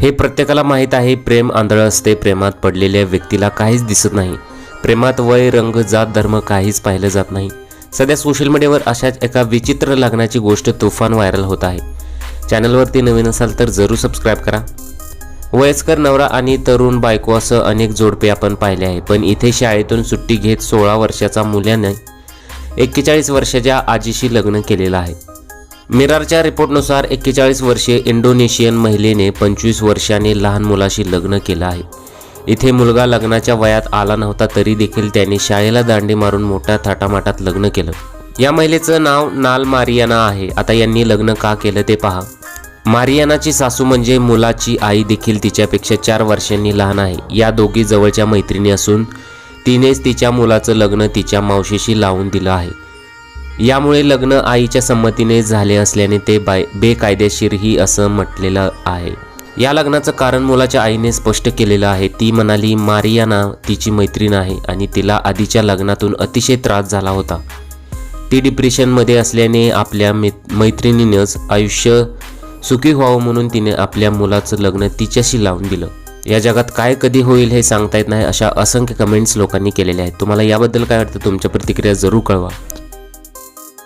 हे प्रत्येकाला माहीत आहे प्रेम आंधळं असते प्रेमात पडलेल्या व्यक्तीला काहीच दिसत नाही. प्रेमात वय रंग जात धर्म काहीच पाहिलं जात नाही. सध्या सोशल मीडियावर अशाच एका विचित्र लग्नाची गोष्ट तुफान व्हायरल होत आहे. चॅनलवरती नवीन असाल तर जरूर सबस्क्राईब करा. वयस्कर नवरा आणि तरुण बायको असं अनेक जोडपे आपण पाहिले आहे पण इथे शाळेतून सुट्टी घेत सोळा वर्षाचा मुलाने एक्केचाळीस वर्षाच्या आजीशी लग्न केलेलं आहे. मिरारच्या रिपोर्टनुसार एक्केचाळीस वर्षीय इंडोनेशियन महिलेने पंचवीस वर्षांनी लहान मुलाशी लग्न केलं आहे. इथे मुलगा लग्नाच्या वयात आला नव्हता तरी देखील त्याने शाळेला दांडी मारून मोठ्या थाटामाटात लग्न केलं. या महिलेचं नाव नाल मारियाना आहे. आता यांनी लग्न का केलं ते पहा. मारियानाची सासू म्हणजे मुलाची आई देखील तिच्यापेक्षा चार वर्षांनी लहान आहे. या दोघी जवळच्या मैत्रिणी असून तिनेच तिच्या मुलाचं लग्न तिच्या मावशीशी लावून दिलं आहे. यामुळे लग्न आईच्या संमतीने झाले असल्याने ते बाय बेकायदेशीरही असं म्हटलेलं आहे. या लग्नाचं कारण मुलाच्या आईने स्पष्ट केलेलं आहे. ती म्हणाली मारियाना तिची मैत्रीण आहे आणि तिला आधीच्या लग्नातून अतिशय त्रास झाला होता. ती डिप्रेशनमध्ये असल्याने आपल्या मै मैत्रिणीनंच आयुष्य सुखी व्हावं म्हणून तिने आपल्या मुलाचं लग्न तिच्याशी लावून दिलं. या जगात काय कधी होईल हे सांगता येत नाही अशा असंख्य कमेंट्स लोकांनी केलेल्या आहेत. तुम्हाला याबद्दल काय वाटतं? तुमच्या प्रतिक्रिया जरूर कळवा.